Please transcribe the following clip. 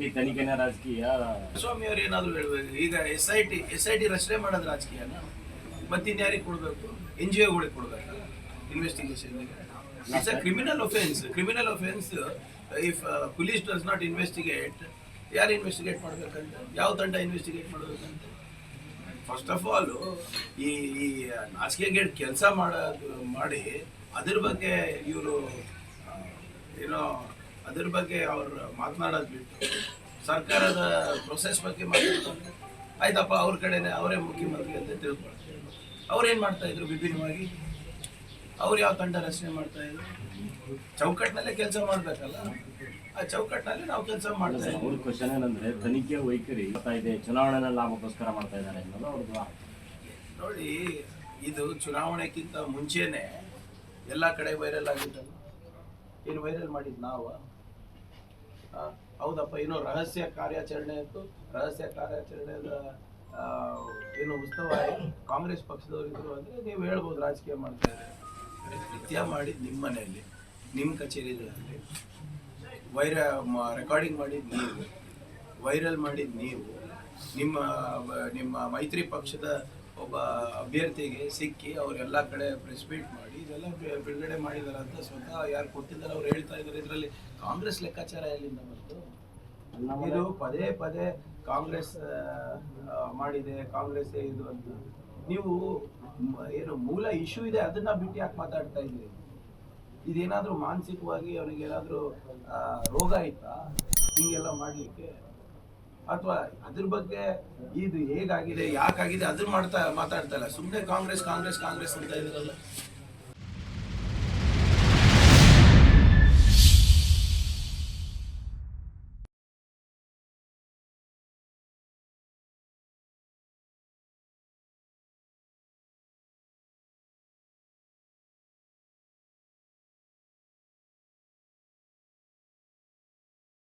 T ತನಿಖೆನ ರಾಜಕೀಯ. ಸ್ವಾಮಿ ಅವ್ರು ಏನಾದ್ರು ಹೇಳ್ಬೇಕು. ಈಗ S I T S I T ರಚನೆ ಮಾಡೋದು ರಾಜಕೀಯನ? ಮತ್ತಿನ್ಯಾರಿಗೆ ಕೊಡಬೇಕು? ಎನ್ ಜಿ ಒಗಳಿಗೆ ಕೊಡ್ಬೇಕು. Investigation it's a criminal offence criminal offence if police does not investigate ಯಾರು ಇನ್ವೆಸ್ಟಿಗೇಟ್ ಮಾಡ್ಬೇಕಂತ? ಯಾವ ತಂಡ ಇನ್ವೆಸ್ಟಿಗೇಟ್ ಮಾಡ್ಬೇಕಂತ? ಫಸ್ಟ್ ಆಫ್ ಆಲ್ ಈ ಈ ನಾಚಿಕೆ ಗೇಟ್ ಕೆಲಸ ಮಾಡೋದು ಮಾಡಿ ಅದ್ರ ಬಗ್ಗೆ ಇವರು ಏನೋ ಅದ್ರ ಬಗ್ಗೆ ಅವ್ರು ಮಾತನಾಡೋದು ಬಿಟ್ಟು ಸರ್ಕಾರದ ಪ್ರೊಸೆಸ್ ಬಗ್ಗೆ ಮಾತಾಡ್ತಾರೆ. ಆಯ್ತಪ್ಪ ಅವ್ರ ಕಡೆನೆ ಅವರೇ ಮುಖ್ಯಮಂತ್ರಿ ಅಂತ ತಿಳ್ಕೊಳ್ತಾರೆ. ಅವ್ರೇನು ಮಾಡ್ತಾ ಇದ್ರು? ವಿಭಿನ್ನವಾಗಿ ಅವ್ರು ಯಾವ ತಂಡ ರಚನೆ ಮಾಡ್ತಾ ಇದ್ರು? ಚೌಕಟ್ಟಿನಲ್ಲೇ ಕೆಲಸ ಮಾಡಬೇಕಲ್ಲ? ಆ ಚೌಕಟ್ಟಿನಲ್ಲಿ ನಾವು ಕೆಲಸ ಮಾಡ್ತಾ ಇದ್ದೀವಿ ಅವ್ರ ಕ್ವಶನ್ ಏನಂದ್ರೆ ತನಿಖೆ ವೈಖರಿ ಬರ್ತಾ ಇದೆ ಚುನಾವಣೆನ ಲಾಭಕ್ಕೋಸ್ಕರ ಮಾಡ್ತಾ ಇದ್ದಾರೆ ಅನ್ನೋದು ಅವ್ರದ್ದು ನೋಡಿ ಇದು ಚುನಾವಣೆಗಿಂತ ಮುಂಚೆನೆ ಎಲ್ಲ ಕಡೆ ವೈರಲ್ ಆಗಿದ್ದಲ್ಲ. ಏನು ವೈರಲ್ ಮಾಡಿದ್ ನಾವು? ಹೌದಪ್ಪ ಏನೋ ರಹಸ್ಯ ಕಾರ್ಯಾಚರಣೆ ಇತ್ತು. ರಹಸ್ಯ ಕಾರ್ಯಾಚರಣೆದ ಆ, ಏನು ಉತ್ಸವ ಕಾಂಗ್ರೆಸ್ ಪಕ್ಷದವರು ಇದ್ರು ಅಂದ್ರೆ ನೀವು ಹೇಳ್ಬೋದು ರಾಜಕೀಯ ಮಾಡ್ತಾ ಇದ್ದಾರೆ ನೃತ್ಯ ಮಾಡಿದ್ ನಿಮ್ಮ ಮನೆಯಲ್ಲಿ ನಿಮ್ಮ ಕಚೇರಿಗಳಲ್ಲಿ ವೈರ ರೆಕಾರ್ಡಿಂಗ್ ಮಾಡಿದ್ ನೀವು ವೈರಲ್ ಮಾಡಿದ್ ನೀವು ನಿಮ್ಮ ನಿಮ್ಮ ಮೈತ್ರಿ ಪಕ್ಷದ ಅಭ್ಯರ್ಥಿಗೆ ಸಿಕ್ಕಿ ಅವರೆಲ್ಲ ಕಡೆ ಪ್ರೆಸ್ ಮೀಟ್ ಮಾಡಿ, ಇದೆಲ್ಲ ಬಿಡುಗಡೆ ಮಾಡಿದ್ದಾರೆ ಅಂತ ಸ್ವತಃ ಯಾರು ಕೊಟ್ಟಿದ್ದಾರೆ ಅವ್ರು ಹೇಳ್ತಾ ಇದ್ದಾರೆ. ಇದರಲ್ಲಿ ಕಾಂಗ್ರೆಸ್ ಲೆಕ್ಕಾಚಾರ ಎಲ್ಲಿಂದ ಬಂತು? ಇದು ಪದೇ ಪದೇ ಕಾಂಗ್ರೆಸ್ ಮಾಡಿದೆ ಕಾಂಗ್ರೆಸ್ ಇದು ಅಂತ. ನೀವು ಏನು ಮೂಲ ಇಶ್ಯೂ ಇದೆ, ಅದನ್ನ ಬಿಟ್ಟು ಯಾಕೆ ಮಾತಾಡ್ತಾ ಇದ್ರಿ ಇದೇನಾದ್ರೂ ಮಾನಸಿಕವಾಗಿ ಅವ್ರಿಗೆ ಏನಾದ್ರೂ ರೋಗ ಇತ್ತಾ ಹಿಂಗೆಲ್ಲ ಮಾಡ್ಲಿಕ್ಕೆ? ಅಥವಾ ಅದ್ರ ಬಗ್ಗೆ ಇದು ಹೇಗಾಗಿದೆ, ಯಾಕಾಗಿದೆ ಅದ್ರ ಮಾಡ್ತಾ ಮಾತಾಡ್ತಾ ಇಲ್ಲ. ಸುಮ್ಮನೆ ಕಾಂಗ್ರೆಸ್ ಕಾಂಗ್ರೆಸ್ ಕಾಂಗ್ರೆಸ್ ಅಂತ ಇದ್ರಲ್ಲ